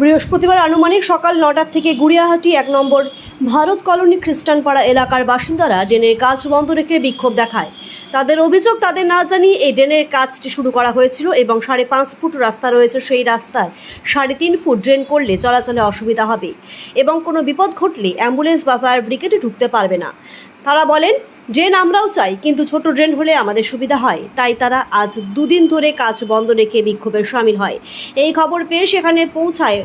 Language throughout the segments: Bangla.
বৃহস্পতিবার আনুমানিক সকাল নটার থেকে গুড়িয়াহাটি এক নম্বর ভারত কলোনি খ্রিস্টানপাড়া এলাকার বাসিন্দারা ড্রেনের কাজ বন্ধ রেখে বিক্ষোভ দেখায়। তাদের অভিযোগ, তাদের না জানিয়ে এই ড্রেনের কাজটি শুরু করা হয়েছিল এবং সাড়ে পাঁচ ফুট রাস্তা রয়েছে সেই রাস্তার সাড়ে তিন ফুট ড্রেন করলে চলাচলে অসুবিধা হবে এবং কোনো বিপদ ঘটলে অ্যাম্বুলেন্স বা ফায়ার ব্রিগেডে ঢুকতে পারবে না। তারা বলেন, ড্রেন আমরাও চাই, কিন্তু ছোট ড্রেন হলে আমাদের সুবিধা হয়। তাই তারা আজ দুদিন ধরে কাজ বন্ধ রেখে বিক্ষোভের সামিল হয়। এই খবর পেয়ে সেখানে পৌঁছায়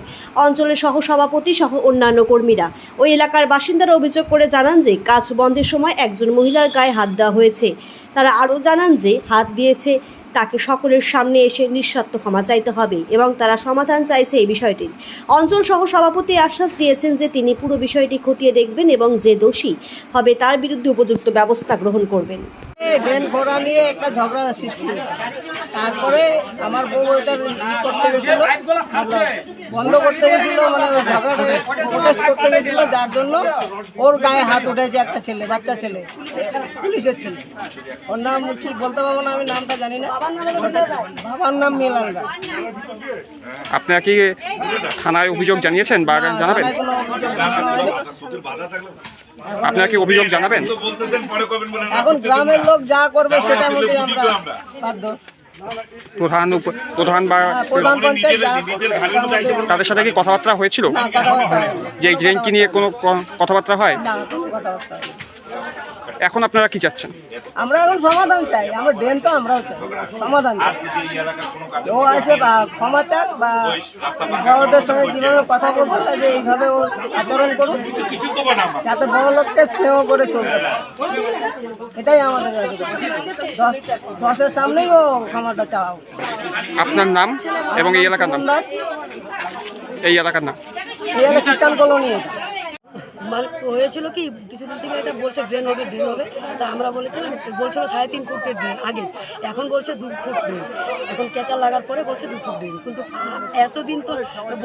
অঞ্চলের সহ সভাপতি সহ অন্যান্য কর্মীরা। ওই এলাকার বাসিন্দারা অভিযোগ করে জানান যে, কাজ বন্ধের সময় একজন মহিলার গায়ে হাত দেওয়া হয়েছে। তারা আরও জানান যে, হাত দিয়েছে তাকে সকলের সামনে এসে নিঃস্বার্থ ক্ষমা চাইতে হবে এবং তারা সমাধান চাইছে এই বিষয়টির অঞ্চল সহ সভাপতি আশ্বাস দিয়েছেন যে তিনি পুরো বিষয়টি খতিয়ে দেখবেন এবং যে দোষী হবে তার বিরুদ্ধে উপযুক্ত ব্যবস্থা গ্রহণ করবেন। নিয়ে একটা ঝগড়া সৃষ্টি তারপরে আমার বউ করতে গেছিল, বন্ধ করতে গেছিল মানে করতে গেছিল, যার জন্য ওর গায়ে হাত উঠেছে একটা ছেলে, বাচ্চা ছেলে, পুলিশের ছেলে। ওর নাম কি বলতে পারব না, আমি নামটা জানি না। বাবার নাম মিলান আপনারা কি থানায় অভিযোগ জানিয়েছেন বা জানাবেন। আপনারা কি অভিযোগ জানাবেন? এখন গ্রামের লোক যা করবে সেটার মধ্যে আমরা বাধ্য। প্রধান প্রধান বা হ্যাঁ, তাদের সাথে কি কথাবার্তা হয়েছিল। যে ড্রেনকে নিয়ে কোনো কথাবার্তা হয় না কোনো কথাবার্তা হয়নি। এখন আপনারা কি চাচ্ছেন? আমরা এখন সমাধান চাই আমরা ড্রেন তো আমরাও চাই সমাধান চাই। ও আসে বা ক্ষমা চাক বা বড়দের সঙ্গে যেভাবে কথা বলতে যে এইভাবে ও আচরণ করুক যাতে বড় লোককে স্নেহ করে চলতে পারে। এটাই আমাদের দশের সামনেই ও ক্ষমাটা চাওয়া উচিত। আপনার নাম এবং এই এলাকার নাম? এই এলাকার নাম? এই হলো খ্রিস্টান কলোনি এটা। হয়েছিল কি, কিছুদিন থেকে এটা বলছে ড্রেন হবে ড্রেন হবে। তা আমরা বলেছিলাম, বলছিল সাড়ে তিন ফুটের ড্রেন আগে। এখন বলছে দু ফুট ড্রেন এখন ক্যাচার লাগার পরে বলছে দু ফুট ড্রেন কিন্তু এতদিন তো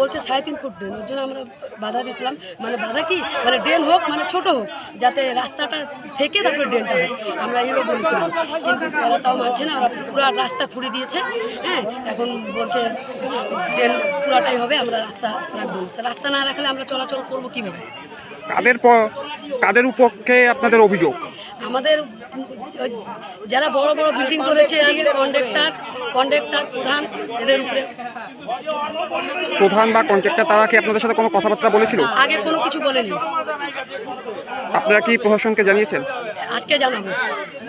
বলছে সাড়ে তিন ফুট ড্রেন ওর জন্য আমরা বাধা দিয়েছিলাম। মানে বাধা কি? মানে ড্রেন হোক মানে ছোট হোক, যাতে রাস্তাটা থেকে তারপরে ড্রেনটা হোক আমরা এইভাবে বলেছিলাম। কিন্তু তারা তাও মানছে না, ওরা পুরো রাস্তা খুঁড়ে দিয়েছে। হ্যাঁ এখন বলছে ড্রেন পুরাটাই হবে, আমরা রাস্তা রাখব না। রাস্তা না রাখলে আমরা চলাচল করব কীভাবে? কাদের প- কাদের উপক্ষে আপনাদের অভিযোগ? আমাদের যারা বড় বড় বিল্ডিং করেছে এদিকে কন্ডাক্টর কন্ডাক্টর প্রধান এদের উপরে। প্রধান বা কন্ট্রাক্টর তারা কি আপনাদের সাথে কোনো কথাবার্তা বলেছিল? আগে কোনো কিছু বলেনি। আপনারা কি প্রশাসনকে জানিয়েছেন? আজকে জানাব।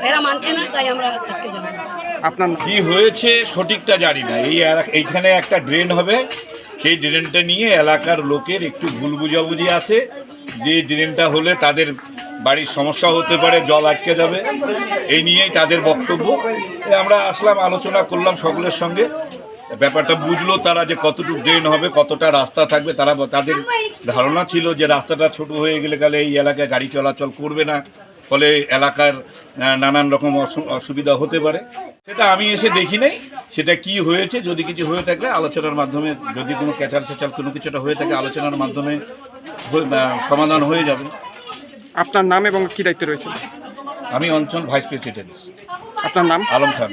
এরা মানছে না তাই আমরা আজকে জানাব। আপনার? কি হয়েছে সঠিকটা জানি না। এই এইখানে একটা ড্রেন হবে। সেই ড্রেনটা নিয়ে এলাকার লোকের একটু ভুল বুঝাবুঝি আছে। যে ড্রেনটা হলে তাদের বাড়ির সমস্যা হতে পারে, জল আটকে যাবে। এই নিয়েই তাদের বক্তব্য। আমরা আসলাম, আলোচনা করলাম সকলের সঙ্গে। ব্যাপারটা বুঝলো তারা যে কতটুকু ড্রেন হবে, কতটা রাস্তা থাকবে। তারা তাদের ধারণা ছিল যে রাস্তাটা ছোট হয়ে গেলে গেলে এই এলাকায় গাড়ি চলাচল করবে না। ফলে এলাকার নানান রকম অসু- অসুবিধা হতে পারে। সেটা আমি এসে দেখি নাই। সেটা কি হয়েছে, যদি কিছু হয়ে থাকে আলোচনার মাধ্যমে, যদি কোনো ক্যাচাল ফেচাল কোনো কিছুটা হয়ে থাকে, আলোচনার মাধ্যমে সমাধান হয়ে যাবে। আপনার নাম এবং কি দায়িত্ব রয়েছে? আমি অঞ্চল ভাইস প্রেসিডেন্ট। আপনার নাম? আলম খান।